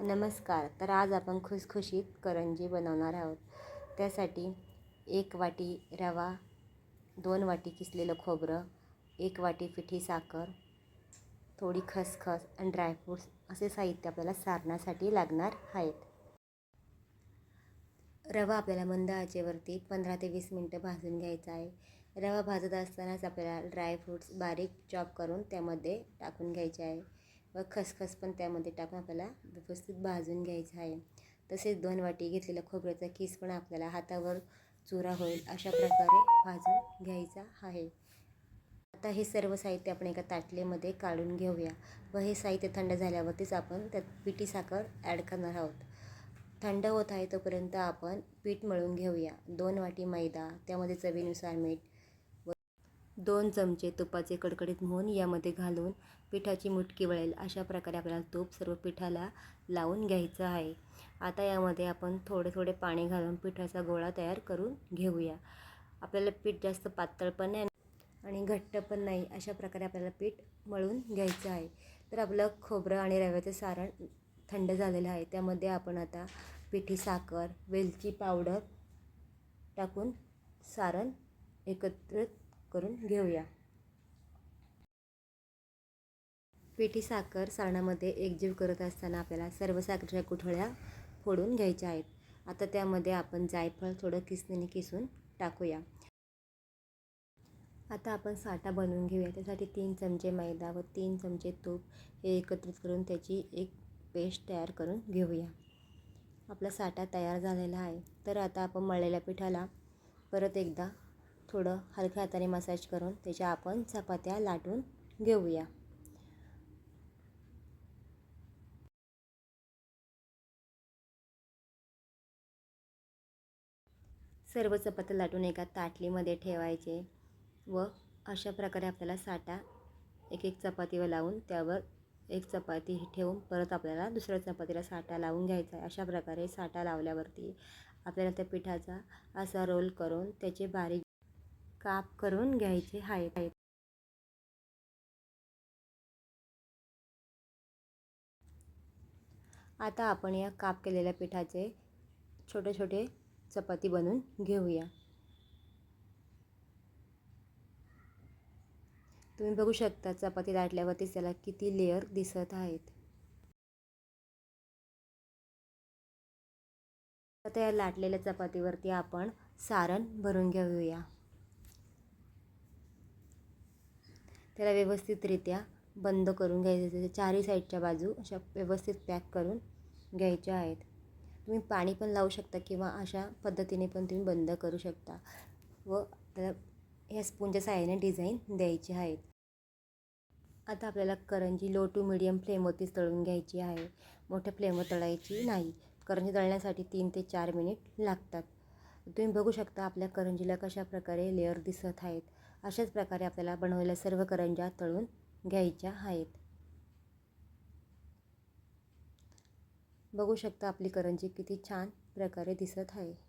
नमस्कार. तर आज आपण खुसखुशीत करंजी बनवणार आहोत. त्यासाठी एक वाटी रवा दोन वाटी किसलेलं खोबरं एक वाटी पिठी साखर थोडी खसखस आणि ड्रायफ्रूट्स असे साहित्य आपल्याला सारण्यासाठी लागणार आहेत. रवा आपल्याला मंद आचेवरती पंधरा ते वीस मिनटं भाजून घ्यायचा आहे. रवा भाजत असतानाच आपल्याला ड्रायफ्रूट्स बारीक चॉप करून त्यामध्ये टाकून घ्यायचे आहे. व खसखस पण त्यामध्ये टाकून आपल्याला. व्यवस्थित भाजून घ्यायचं आहे. तसेच दोन वाटी घेतलेला खोबऱ्याचा किस पण आपल्याला हातावर चुरा होईल अशा प्रकारे भाजून घ्यायचा आहे. आता हे सर्व साहित्य आपण एका ताटलीमध्ये काढून घेऊया. व हे साहित्य थंड झाल्यावरतीच आपण त्यात पिठी साखर ॲड करणार आहोत. थंड होत आहे तोपर्यंत आपण पीठ मळून घेऊया. दोन वाटी मैदा त्यामध्ये चवीनुसार मीठ दोन चमचे तुपाचे कडकडीत मोहन यामध्ये घालून पिठाची मुटकी वळेल. अशा प्रकारे आपल्याला तूप सर्व पिठाला लावून घ्यायचं आहे. आता यामध्ये आपण थोडे थोडे पाणी घालून पिठाचा गोळा तयार करून घेऊया. आपल्याला पीठ जास्त पातळ पण नाही आणि घट्ट पण नाही अशा प्रकारे आपल्याला पीठ मळून घ्यायचं आहे. तर आपलं खोबरं आणि रव्याचं सारण थंड झालेलं आहे. त्यामध्ये आपण आता पिठी साखर वेलची पावडर टाकून सारण एकत्रित करून घेऊया. पिठी साखर सारणामध्ये एकजीव करत असताना आपल्याला सर्व साखरेच्या गुठळ्या फोडून घ्यायच्या आहेत. आता त्यामध्ये आपण जायफळ थोडं किसणीने किसून टाकूया. आता आपण साठा बनवून घेऊया. त्यासाठी तीन चमचे मैदा व तीन चमचे तूप हे एकत्रित करून त्याची एक पेस्ट तयार करून घेऊया. आपला साठा तयार झालेला आहे. तर आता आपण मळलेल्या पिठाला परत एकदा थोडं हलक्या हाताने मसाज करून त्याच्या आपण चपात्या लाटून घेऊया. सर्व चपात्या लाटून एका ताटलीमध्ये ठेवायचे व अशा प्रकारे आपल्याला साठा एक एक चपातीवर लावून त्यावर एक चपाती ठेवून परत आपल्याला दुसऱ्या चपातीला साठा लावून घ्यायचा आहे. अशा प्रकारे साठा लावल्यावरती आपल्याला त्या पिठाचा असा रोल करून त्याचे बारीक काप करून घ्यायचे. आहेत आता आपण या काप केलेल्या पिठाचे छोटे छोटे चपाती बनवून घेऊया. तुम्ही बघू शकता चपाती लाटल्यावरतीच त्याला किती लेअर दिसत आहेत. आता या लाटलेल्या चपातीवरती आपण सारण भरून घेऊया. त्याला व्यवस्थितरित्या बंद करून घ्यायचं त्याच्या चारही साईडच्या बाजू अशा व्यवस्थित पॅक करून घ्यायच्या आहेत. तुम्ही पाणी पण लावू शकता किंवा अशा पद्धतीने पण तुम्ही बंद करू शकता व त्याला ह्या स्पूनच्या साहाय्याने डिझाईन द्यायची आहेत. आता आपल्याला करंजी लो टू मिडियम फ्लेमवरतीच तळून घ्यायची आहे. मोठ्या फ्लेमवर तळायची नाही. करंजी तळण्यासाठी तीन ते चार मिनिट लागतात. तुम्ही बघू शकता आपल्या करंजीला कशा प्रकारे लेअर दिसत आहेत. अशाच प्रकारे आपल्याला बनवलेल्या सर्व करंज्या तळून घ्यायच्या आहेत. बघू शकता आपली करंजी किती छान प्रकारे दिसत आहे.